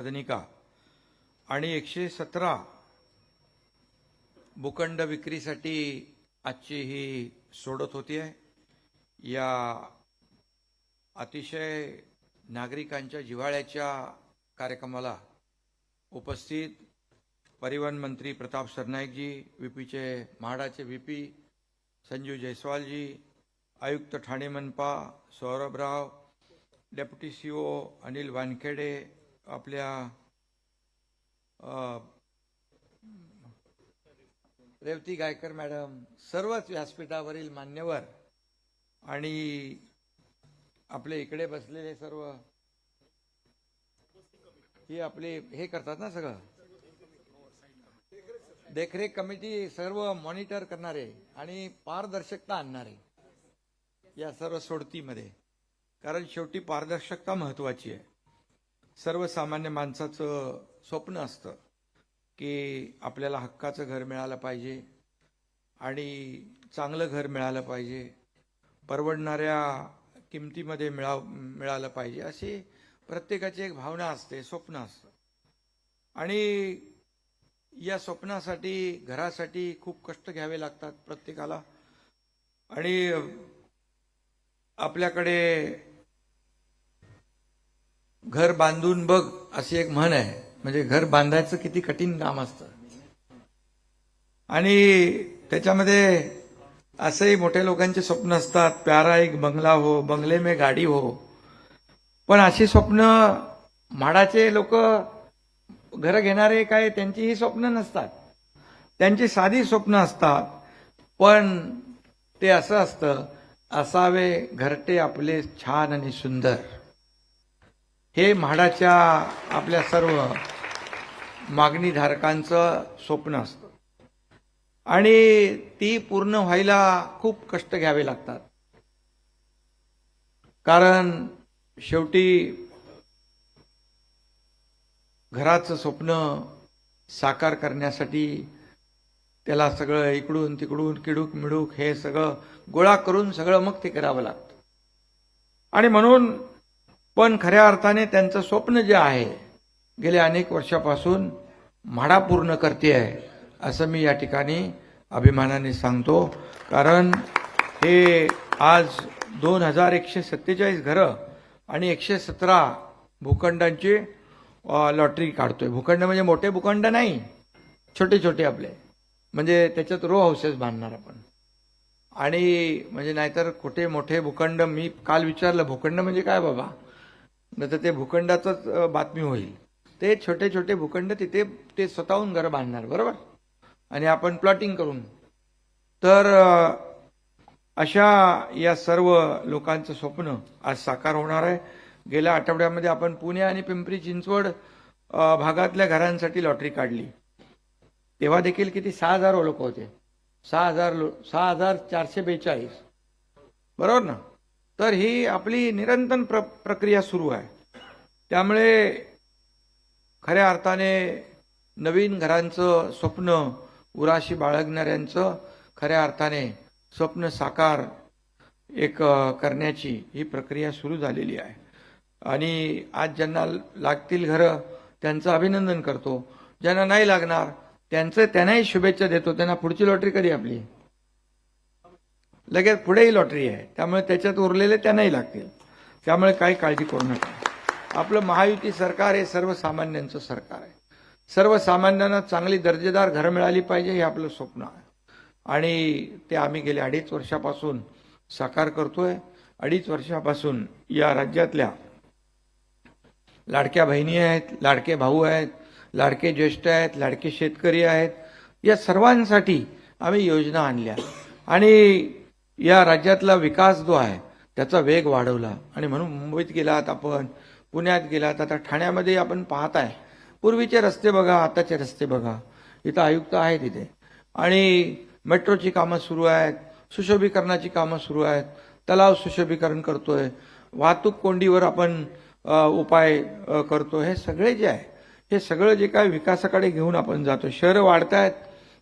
सदनिका आणि एकशे सतरा भूखंड विक्रीसाठी आजची ही सोडत होती आहे या अतिशय नागरिकांच्या जिव्हाळ्याच्या कार्यक्रमाला उपस्थित परिवहन मंत्री प्रताप सरनाईकजी व्हीपीचे म्हाडाचे व्हीपी संजीव जयस्वालजी आयुक्त ठाणे मनपा सौरभराव deputy C O Anil Wankhede आपल्या अ, रेवती गायकर मॅडम सर्वच व्यासपीठावरील मान्यवर आणि आपले इकडे बसलेले सर्व ही आपले हे करतात ना सगळं? देखरेख कमिटी सर्व मॉनिटर करणारे आणि पारदर्शकता आणणारे या सर्व सोडतीमध्ये. कारण शेवटी पारदर्शकता महत्वाची आहे. सर्वसामान्य माणसाचं स्वप्न असतं की आपल्याला हक्काचं घर मिळालं पाहिजे आणि चांगलं घर मिळालं पाहिजे परवडणाऱ्या किमतीमध्ये मिळाव मिळालं पाहिजे अशी प्रत्येकाची एक भावना असते स्वप्न असतं. आणि या स्वप्नासाठी घरासाठी खूप कष्ट घ्यावे लागतात प्रत्येकाला. आणि आपल्याकडे घर बांधून बघ अशी एक म्हण आहे. म्हणजे घर बांधायचं किती कठीण काम असतं. आणि त्याच्यामध्ये असंही मोठ्या लोकांचे स्वप्न असतात प्यारा एक बंगला हो बंगले में गाडी हो. पण अशी स्वप्न म्हाडाचे लोक घर घेणारे काय त्यांचीही स्वप्न नसतात. त्यांची साधी स्वप्न असतात. पण ते असं असतं असावे घरटे आपले छान आणि सुंदर. हे म्हाडाच्या आपल्या सर्व मागणीधारकांचं स्वप्न असतं. आणि ती पूर्ण व्हायला खूप कष्ट घ्यावे लागतात. कारण शेवटी घराचं स्वप्न साकार करण्यासाठी त्याला सगळं इकडून तिकडून किडूक मिडूक हे सगळं गोळा करून सगळं मग ते करावं लागतं. आणि म्हणून पण खऱ्या अर्थाने त्यांचं स्वप्न जे आहे गेल्या अनेक वर्षापासून म्हाडा पूर्ण करते आहे असं मी या ठिकाणी अभिमानाने सांगतो. कारण हे आज दोन हजार एकशे सत्तेचाळीस घरं आणि एकशे सतरा भूखंडांची लॉटरी लॉटरी काढतोय. भूखंड म्हणजे मोठे भूखंड नाही छोटे छोटे आपले. म्हणजे त्याच्यात रो हाऊसेस बांधणार आपण. आणि म्हणजे नाहीतर कुठे मोठे भूखंड मी काल विचारलं भूखंड म्हणजे काय बाबा? नाही तर ते भूखंडाचंच बातमी होईल. ते छोटे छोटे भूखंड तिथे ते स्वतःहून घरं बांधणार बरोबर? आणि आपण प्लॉटिंग करून. तर अशा या सर्व लोकांचं स्वप्न आज साकार होणार आहे. गेल्या आठवड्यामध्ये आपण पुणे आणि पिंपरी चिंचवड भागातल्या घरांसाठी लॉटरी काढली. तेव्हा देखील किती सहा हजार लोक होते. सहा हजार लो सहा हजार चारशे बेचाळीस. बरोबर ना? तर ही आपली निरंतर प्र प्रक्रिया सुरू आहे. त्यामुळे खऱ्या अर्थाने नवीन घरांचं स्वप्न उराशी बाळगणाऱ्यांचं खऱ्या अर्थाने स्वप्न साकार एक करण्याची ही प्रक्रिया सुरू झालेली आहे. आणि आज ज्यांना लागतील घरं त्यांचं अभिनंदन करतो. ज्यांना नाही लागणार त्यांचं त्यांनाही शुभेच्छा देतो. त्यांना पुढची लॉटरी कधी आपली? लगेच पुढेही लॉटरी आहे. त्यामुळे त्याच्यात उरलेले त्यांनाही लागतील. त्यामुळे काही काळजी करू नका. आपलं महायुती सरकार हे सर्वसामान्यांचं सरकार आहे. सर्वसामान्यांना चांगली दर्जेदार घरं मिळाली पाहिजे हे आपलं स्वप्न आहे. आणि ते आम्ही गेल्या अडीच वर्षापासून साकार करतोय. अडीच वर्षापासून या राज्यातल्या लाडक्या बहिणी आहेत लाडके भाऊ आहेत लाडके ज्येष्ठ आहेत लाडके शेतकरी आहेत. या सर्वांसाठी आम्ही योजना आणल्या. आणि या राज्यातला विकास जो आहे त्याचा वेग वाढवला. आणि म्हणून मुंबईत गेलात आपण पुण्यात गेलात आता ठाण्यामध्ये आपण पाहत आहे पूर्वीचे रस्ते बघा आताचे रस्ते बघा. इथं आयुक्त आहेत इथे. आणि मेट्रोची कामं सुरू आहेत सुशोभीकरणाची कामं सुरू आहेत. तलाव सुशोभीकरण करतोय. वाहतूक कोंडीवर आपण उपाय करतो हे सगळे जे आहे हे सगळं जे काय विकासाकडे घेऊन आपण जातो शहरं वाढत आहेत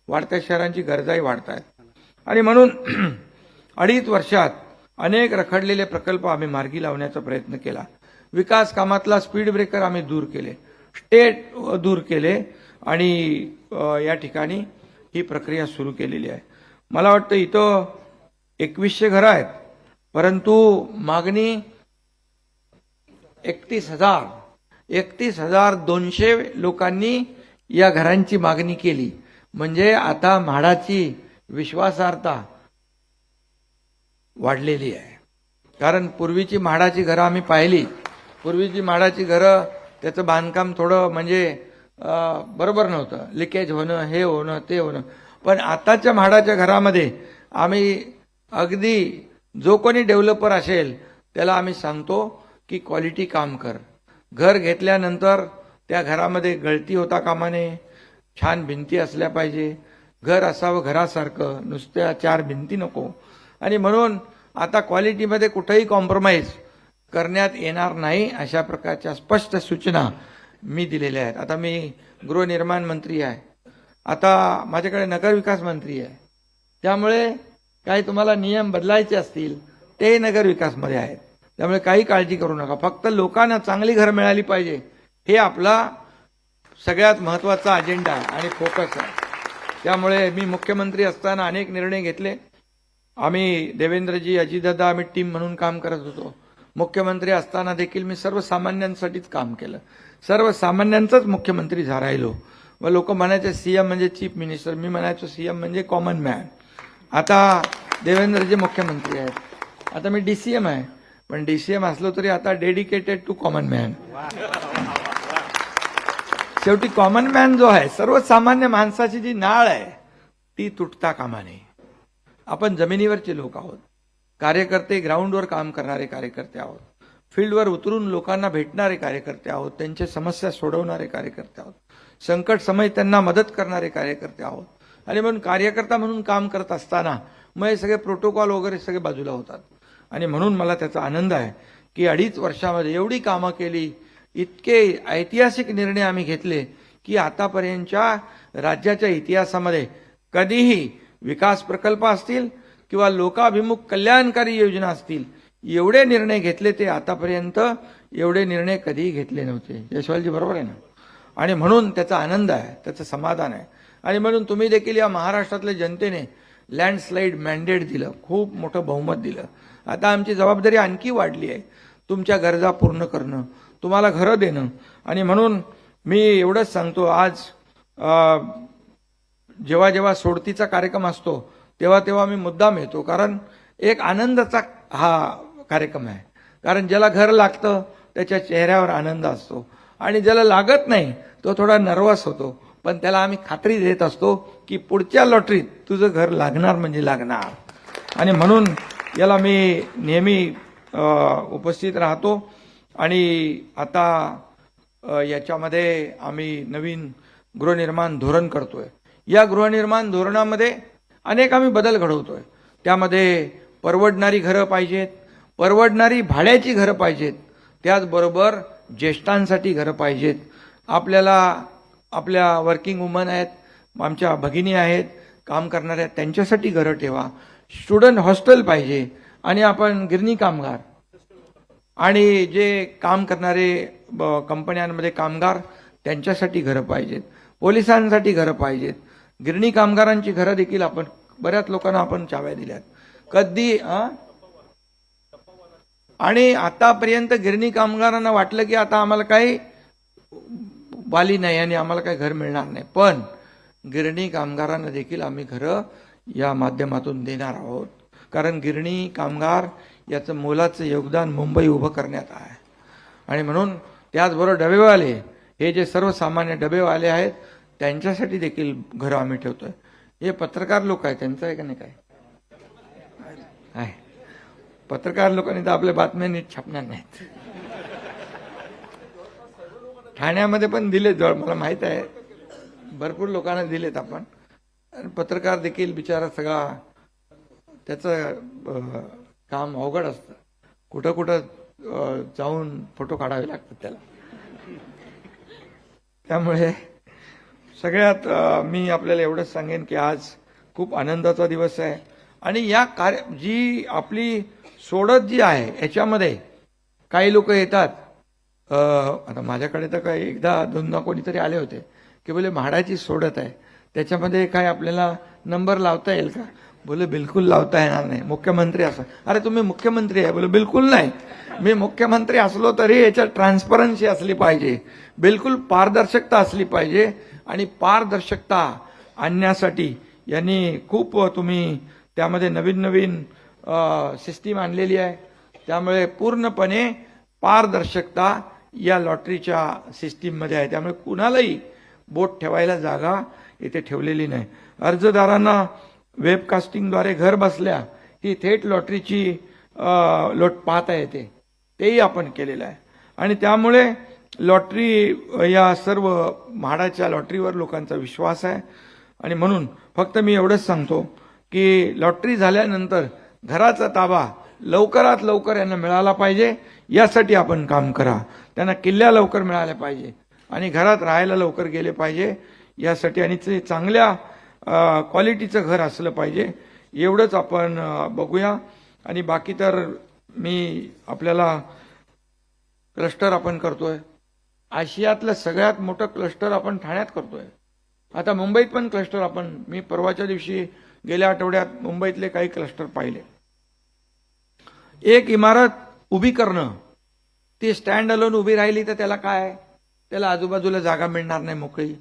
वाढत्या शहरांची गरजाही आहेत आणि म्हणून अडीच वर्षात अनेक रखडलेले प्रकल्प आम्ही मार्गी लावण्याचा प्रयत्न केला. विकास कामातला स्पीड ब्रेकर आम्ही दूर केले. स्टेट दूर केले आणि या ठिकाणी ही प्रक्रिया सुरू केलेली आहे. मला वाटतं इथं एकवीसशे घरं आहेत परंतु मागणी एकतीस हजार एकतीस हजार दोनशे लोकांनी या घरांची मागणी केली. म्हणजे आता म्हाडाची विश्वासार्हता वाढलेली आहे. कारण पूर्वीची म्हाडाची घरं आम्ही पाहिली. पूर्वीची म्हाडाची घरं त्याचं बांधकाम थोडं म्हणजे बरोबर नव्हतं. लिकेज होणं हे होणं ते होणं. पण आताच्या म्हाडाच्या घरामध्ये आम्ही अगदी जो कोणी डेव्हलपर असेल त्याला आम्ही सांगतो की क्वालिटी काम कर. घर घेतल्यानंतर त्या घरामध्ये गळती होता कामा नये छान भिंती असल्या पाहिजे. घर असावं घरासारखं नुसत्या चार भिंती नको. आणि म्हणून आता क्वालिटीमध्ये कुठंही कॉम्प्रोमाइज करण्यात येणार नाही अशा प्रकारच्या स्पष्ट सूचना मी दिलेल्या आहेत. आता मी गृहनिर्माण मंत्री आहे. आता माझ्याकडे नगरविकास मंत्री आहे. त्यामुळे काही तुम्हाला नियम बदलायचे असतील ते नगरविकासमध्ये आहेत. त्यामुळे काही काळजी करू नका. फक्त लोकांना चांगली घरं मिळाली पाहिजे. हे आपला सगळ्यात महत्त्वाचा अजेंडा आहे आणि फोकस आहे. त्यामुळे मी मुख्यमंत्री असताना अनेक निर्णय घेतले. आम्ही देवेंद्रजी अजितदादा आम्ही टीम म्हणून काम करत होतो. मुख्यमंत्री असताना देखील मी सर्वसामान्यांसाठीच काम केलं. सर्वसामान्यांचाच मुख्यमंत्री झा राहिलो व लोक म्हणायचे सीएम म्हणजे चीफ मिनिस्टर. मी म्हणायचो सीएम म्हणजे कॉमन मॅन आता देवेंद्रजी मुख्यमंत्री आहेत. आता मी डीसीएम आहे. पण डीसीएम असलो तरी आता डेडिकेटेड टू कॉमन मॅन शेवटी कॉमन मॅन जो आहे सर्वसामान्य माणसाची जी नाळ आहे ती तुटता कामा नये. आपण जमिनीवरचे लोक आहोत. कार्यकर्ते ग्राउंडवर काम करणारे कार्यकर्ते आहोत. फील्डवर उतरून लोकांना भेटणारे कार्यकर्ते आहोत. त्यांच्या समस्या सोडवणारे कार्यकर्ते आहोत. संकट समय त्यांना मदत करणारे कार्यकर्ते आहोत. आणि म्हणून कार्यकर्ता म्हणून काम करत असताना मग हे सगळे प्रोटोकॉल वगैरे सगळे बाजूला होतात. आणि म्हणून मला त्याचा आनंद आहे की अडीच वर्षामध्ये एवढी कामं केली इतके ऐतिहासिक निर्णय आम्ही घेतले की आतापर्यंतच्या राज्याच्या इतिहासामध्ये कधीही विकास प्रकल्प असतील किंवा लोकाभिमुख कल्याणकारी योजना असतील एवढे निर्णय घेतले ते आतापर्यंत एवढे निर्णय कधीही घेतले नव्हते. यशवालजी बरोबर आहे ना? आणि म्हणून त्याचा आनंद आहे त्याचं समाधान आहे. आणि म्हणून तुम्ही देखील या महाराष्ट्रातल्या जनतेने लँडस्लाईड मॅन्डेट दिलं खूप मोठं बहुमत दिलं. आता आमची जबाबदारी आणखी वाढली आहे. तुमच्या गरजा पूर्ण करणं तुम्हाला घरं देणं. आणि म्हणून मी एवढंच सांगतो आज जेव्हा जेव्हा सोडतीचा कार्यक्रम असतो तेव्हा तेव्हा मी मुद्दाम येतो. कारण एक आनंदाचा हा कार्यक्रम आहे. कारण ज्याला घर लागतं त्याच्या चेहऱ्यावर आनंद असतो. आणि ज्याला लागत नाही तो थोडा नर्वस होतो. पण त्याला आम्ही खात्री देत असतो की पुढच्या लॉटरीत तुझं घर लागणार म्हणजे लागणार. आणि म्हणून याला मी नेहमी उपस्थित राहतो. आणि आता याच्यामध्ये आम्ही नवीन गृहनिर्माण धोरण करतोय. या गृहनिर्माण धोरणामध्ये अनेक आम्ही बदल घडवतोय. त्यामध्ये परवडणारी घरं पाहिजेत परवडणारी भाड्याची घरं पाहिजेत त्याचबरोबर ज्येष्ठांसाठी घरं पाहिजेत. आपल्याला आपल्या वर्किंग वुमन आहेत आमच्या भगिनी आहेत काम करणाऱ्या त्यांच्यासाठी घरं ठेवा. स्टुडंट हॉस्टेल पाहिजे आणि आपण गिरणी कामगार. आणि जे काम करणारे ब- कंपन्यांमध्ये कामगार त्यांच्यासाठी घरं पाहिजेत. पोलिसांसाठी घरं पाहिजेत. गिरणी कामगारांची घरं देखील आपण बऱ्याच लोकांना आपण चाव्या दिल्यात. कधी आणि आतापर्यंत गिरणी कामगारांना वाटलं की आता आम्हाला काही वाली नाही आणि आम्हाला काही घर मिळणार नाही. पण गिरणी कामगारांना देखील आम्ही घरं या माध्यमातून देणार आहोत. कारण गिरणी कामगार याचं मोलाचं योगदान मुंबई उभं करण्यात आहे. आणि म्हणून त्याचबरोबर डबेवाले हे जे सर्वसामान्य डबेवाले आहेत त्यांच्यासाठी देखील घरं आम्ही ठेवतोय. हे पत्रकार लोक आहे त्यांचं आहे का नाही काय? आहे. पत्रकार लोकांनी तर आपल्या बातम्या नीट छापणार नाहीत. ठाण्यामध्ये पण दिले जवळ मला माहीत आहे. भरपूर लोकांना दिलेत आपण. आणि पत्रकार देखील बिचारा सगळा त्याचं काम अवघड असतं. कुठं कुठं जाऊन फोटो काढावे लागतात त्याला. त्यामुळे सगळ्यात मी आपल्याला एवढंच सांगेन की आज खूप आनंदाचा दिवस आहे. आणि या कार्य जी आपली सोडत जी आहे याच्यामध्ये काही लोक येतात. आता माझ्याकडे तर काही एकदा दोनदा कोणीतरी आले होते की बोले म्हाडाची सोडत आहे. त्याच्यामध्ये काय आपल्याला नंबर लावता येईल का? बोले बिलकुल लावता येणार नाही. मुख्यमंत्री असं. अरे तुम्ही मुख्यमंत्री आहे. बोले बिलकुल नाही. मी मुख्यमंत्री असलो तरी याच्यात ट्रान्सपरन्सी असली पाहिजे. बिलकुल पारदर्शकता असली पाहिजे. आणि पारदर्शकता आणण्यासाठी यांनी खूप तुम्ही त्यामध्ये नवीन नवीन सिस्टीम आणलेली आहे. त्यामुळे पूर्णपणे पारदर्शकता या लॉटरीच्या सिस्टीममध्ये आहे. त्यामुळे कुणालाही बोट ठेवायला जागा इथे ठेवलेली नाही. अर्जदारांना वेबकास्टिंगद्वारे घर बसल्या ही थेट लॉटरीची लोट पाहता येते. तेही आपण केलेलं आहे. आणि त्यामुळे लॉटरी या सर्व म्हाडाच्या लॉटरीवर लोकांचा विश्वास आहे. आणि म्हणून फक्त मी एवढंच सांगतो की लॉटरी झाल्यानंतर घराचा ताबा लवकरात लवकर यांना मिळाला पाहिजे. यासाठी आपण काम करा. त्यांना किल्ल्या लवकर मिळाल्या पाहिजे. आणि घरात राहायला लवकर गेले पाहिजे. यासाठी आणि ते चांगल्या क्वालिटीचं घर असलं पाहिजे. एवढंच आपण बघूया. आणि बाकी तर मी आपल्याला क्लस्टर आपण करतोय. आशियातलं सगळ्यात मोठं क्लस्टर आपण ठाण्यात करतोय. आता मुंबईत पण क्लस्टर आपण मी परवाच्या दिवशी गेल्या आठवड्यात मुंबईतले काही क्लस्टर पाहिले. एक इमारत उभी करणं ती स्टँड अलोन उभी राहिली तर त्याला काय? त्याला आजूबाजूला जागा मिळणार नाही मोकळी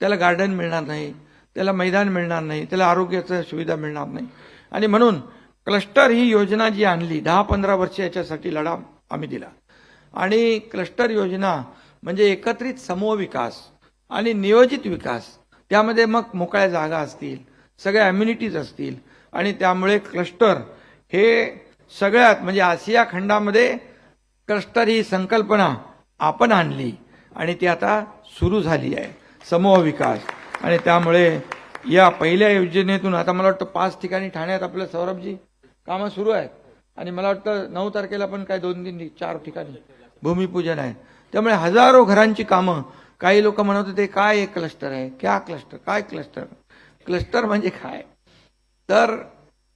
त्याला गार्डन मिळणार नाही त्याला मैदान मिळणार नाही त्याला आरोग्याचं सुविधा मिळणार नाही. आणि म्हणून क्लस्टर ही योजना जी आणली दहा पंधरा वर्ष याच्यासाठी लढा आम्ही दिला. आणि क्लस्टर योजना म्हणजे एकत्रित समूह विकास आणि नियोजित विकास. त्यामध्ये मग मोकळ्या जागा असतील सगळ्या अम्युनिटीज असतील आणि त्यामुळे क्लस्टर हे सगळ्यात म्हणजे आशिया खंडामध्ये क्लस्टर ही संकल्पना आपण आणली आणि ती आता सुरू झाली आहे. समूह विकास. आणि त्यामुळे या पहिल्या योजनेतून आता मला वाटतं पाच ठिकाणी ठाण्यात आपलं सौरभजी कामं सुरू आहेत. आणि मला वाटतं नऊ तारखेला पण काय दोन तीन चार ठिकाणी भूमिपूजन आहे. त्यामुळे हजारो घरांची कामं काही लोक म्हणत होते काय एक क्लस्टर आहे? क्या क्लस्टर काय क्लस्टर क्लस्टर म्हणजे काय? तर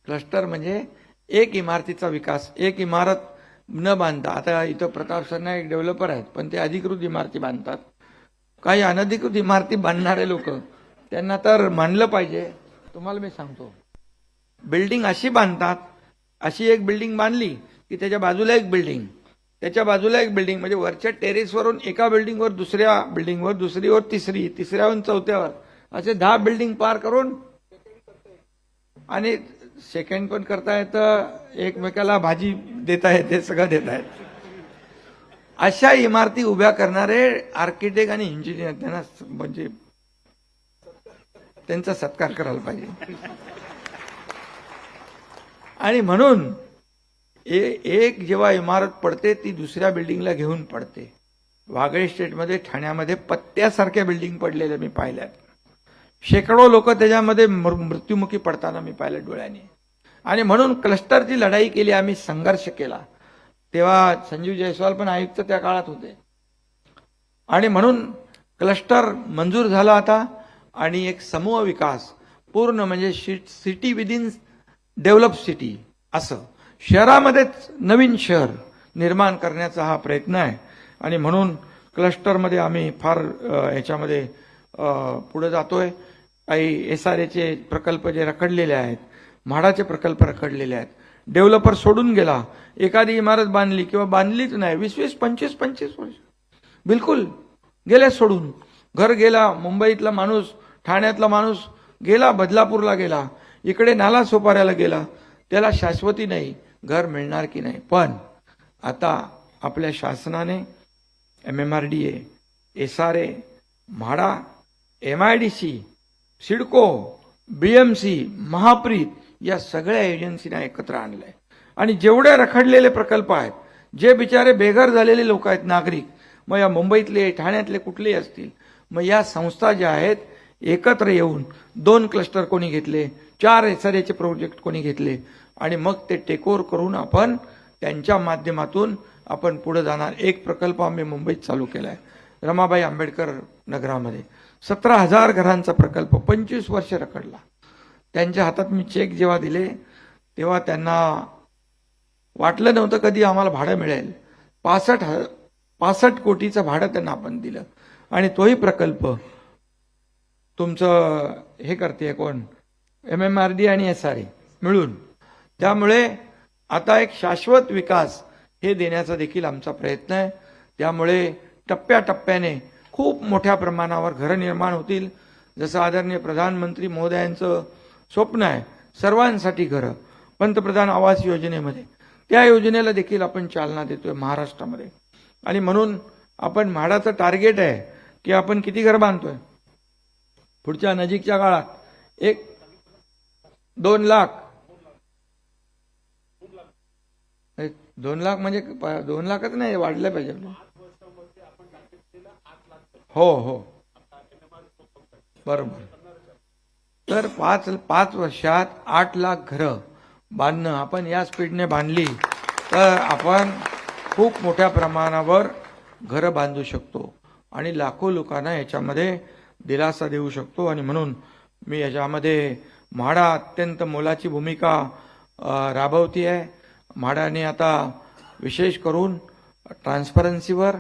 क्लस्टर म्हणजे एक इमारतीचा विकास एक इमारत न बांधता आता इथं प्रताप सरना एक डेव्हलपर आहेत पण ते अधिकृत इमारती बांधतात. काही अनधिकृत इमारती बांधणारे लोक त्यांना तर मानलं पाहिजे. तुम्हाला मी सांगतो बिल्डिंग अशी बांधतात अशी एक बिल्डिंग बांधली की त्याच्या बाजूला एक बिल्डिंग त्याच्या बाजूला एक बिल्डिंग म्हणजे वरच्या टेरेसवरून एका बिल्डिंगवर दुसऱ्या बिल्डिंगवर दुसरीवर तिसरी तिसऱ्यावरून चौथ्यावर. असे दहा बिल्डिंग पार करून आणि सेकंड पण करता येतं एकमेकाला भाजी देता येते सगळं देता येतं. अशा इमारती उभ्या करणारे आर्किटेक्ट आणि इंजिनियर त्यांना म्हणजे त्यांचा सत्कार करायला पाहिजे. आणि म्हणून ए- एक जेव्हा इमारत पडते ती दुसऱ्या बिल्डिंगला घेऊन पडते. वागळे स्टेटमध्ये ठाण्यामध्ये पत्त्यासारख्या बिल्डिंग पडलेल्या मी पाहिल्यात शेकडो लोक त्याच्यामध्ये मृ- मृत्युमुखी पडताना मी पाहिलं डोळ्याने. आणि म्हणून क्लस्टरची लढाई केली आम्ही संघर्ष केला. तेव्हा संजीव जयस्वाल पण आयुक्त त्या काळात होते. आणि म्हणून क्लस्टर मंजूर झाला आता आणि एक समूह विकास पूर्ण म्हणजे सिटी विदिन डेव्हलप सिटी असं. शहरामध्येच नवीन शहर निर्माण करण्याचा हा प्रयत्न आहे. आणि म्हणून क्लस्टरमध्ये आम्ही फार याच्यामध्ये ह्याच्यामध्ये पुढे जातोय. काही एस आर एचे प्रकल्प जे रखडलेले आहेत म्हाडाचे प्रकल्प रखडलेले आहेत. डेव्हलपर सोडून गेला. एखादी इमारत बांधली किंवा बांधलीच नाही. वीस वीस पंचवीस पंचवीस वर्ष. बिलकुल. गेले सोडून. घर गेला मुंबईतला माणूस ठाण्यातला माणूस गेला बदलापूरला गेला. इकडे नाला सोपाऱ्याला गेला. त्याला शाश्वती नाही. घर मिळणार की नाही. पण आता आपल्या शासनाने M M R D A S R A MHADA M I D C CIDCO B M C Mahapreit या सगळ्या एजन्सीना एकत्र आणलंय. आणि जेवढे रखडलेले प्रकल्प आहेत जे बिचारे बेघर झालेले लोक आहेत नागरिक मग या मुंबईतले ठाण्यातले कुठलेही असतील मग या संस्था ज्या आहेत एकत्र येऊन दोन क्लस्टर कोणी घेतले चार एस आर एचे प्रोजेक्ट कोणी घेतले आणि मग ते टेकओव्हर करून आपण त्यांच्या माध्यमातून आपण पुढे जाणार. एक प्रकल्प आम्ही मुंबईत चालू केला आहे रमाबाई आंबेडकर नगरामध्ये. सतरा हजार घरांचा प्रकल्प पंचवीस वर्ष रखडला. त्यांच्या हातात मी चेक जेव्हा दिले तेव्हा त्यांना वाटलं नव्हतं कधी आम्हाला भाडं मिळेल. पासष्ट ह पासष्ट कोटीचं भाडं त्यांना आपण दिलं. आणि तोही प्रकल्प तुमचं हे करते कोण? एम एम आर डी आणि एस आर ए मिळून. त्यामुळे आता एक शाश्वत विकास हे देण्याचा देखील आमचा प्रयत्न आहे. त्यामुळे टप्प्याटप्प्याने खूप मोठ्या प्रमाणावर घरं निर्माण होतील. जसं आदरणीय प्रधानमंत्री महोदयांचं स्वप्न आहे सर्वांसाठी घरं पंतप्रधान आवास योजनेमध्ये. त्या योजनेला देखील आपण चालना देतोय महाराष्ट्रामध्ये. आणि म्हणून आपण म्हाडाचं टार्गेट आहे की आपण किती घर बांधतोय? पुढच्या नजीकच्या काळात एक दोन लाख एक दोन लाख म्हणजे प- दोन लाखच नाही वाढलं पाहिजे. हो हो. बरोबर. तर पाच पाच वर्षात आठ लाख घरं बांधणं आपण या स्पीडने बांधली तर आपण खूप मोठ्या प्रमाणावर घरं बांधू शकतो. आणि लाखो लोकांना याच्यामध्ये दिलासा देऊ शकतो. आणि म्हणून मी याच्यामध्ये म्हाडा अत्यंत मोलाची भूमिका राबवती आहे म्हाडाने आता विशेष करून ट्रान्सपरन्सीवर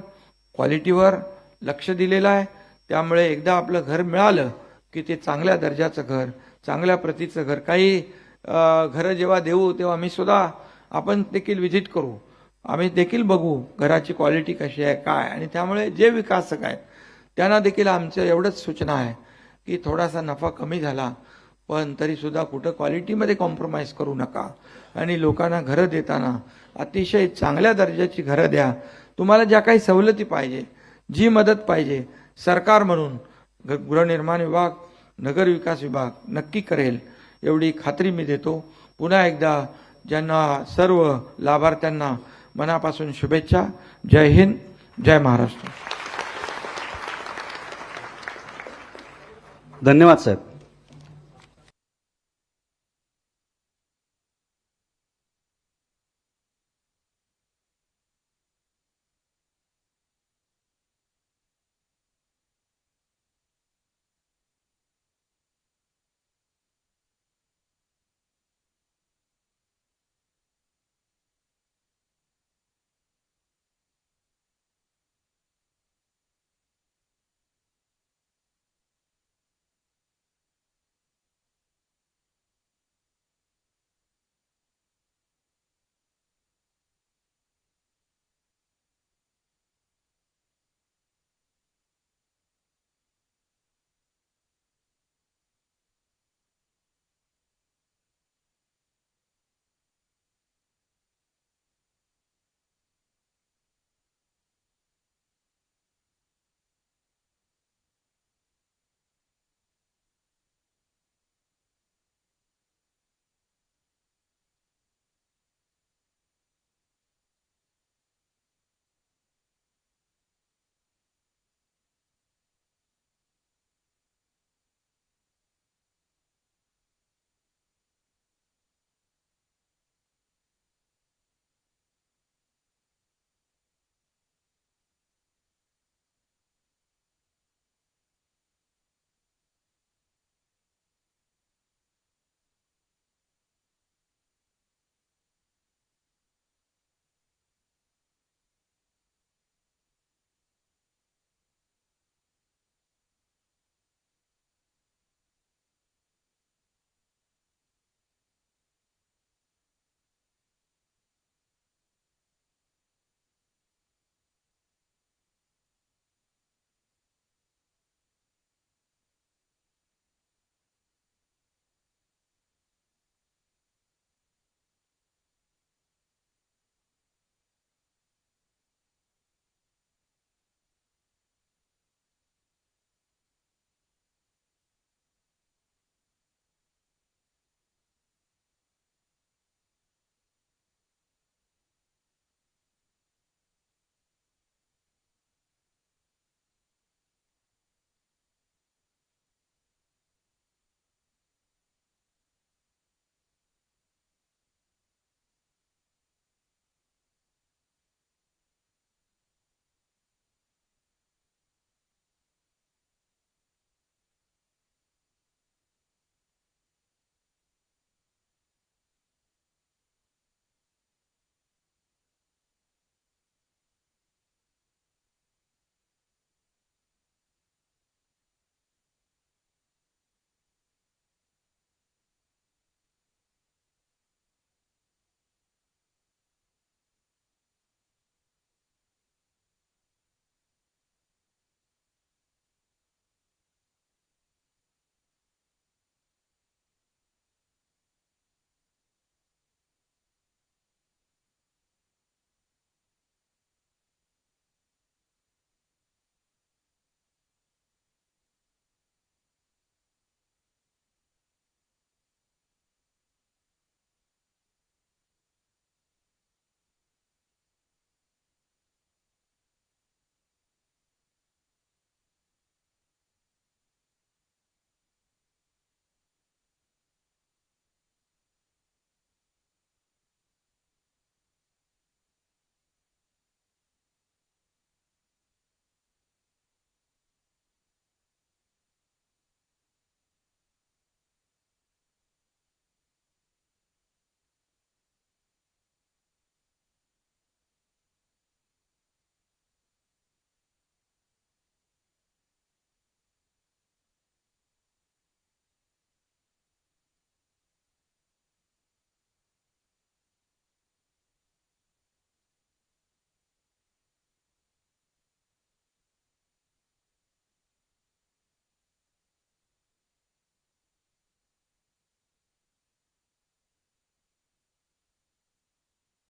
क्वालिटीवर लक्ष दिलेलं आहे. त्यामुळे एकदा आपलं घर मिळालं की ते चांगल्या दर्जाचं घर चांगल्या प्रतीचं घर. काही घरं जेव्हा देऊ तेव्हा मी सुद्धा आपण देखील व्हिजिट करू. आम्ही देखील बघू घराची क्वालिटी कशी आहे काय आणि त्यामुळे जे विकासक आहेत त्यांना देखील आमचं एवढंच सूचना आहे की थोडासा नफा कमी झाला पण तरीसुद्धा कुठं क्वालिटीमध्ये कॉम्प्रोमाइज करू नका. आणि लोकांना घरं देताना अतिशय चांगल्या दर्जाची घरं द्या. तुम्हाला ज्या काही सवलती पाहिजे जी मदत पाहिजे सरकार म्हणून ग- गृहनिर्माण विभाग नगर विकास विभाग नक्की करेल. एवढी खात्री मी देतो. पुन्हा एकदा ज्यांना सर्व लाभार्थ्यांना मनापासून शुभेच्छा. जय हिंद जय महाराष्ट्र. धन्यवाद साहेब.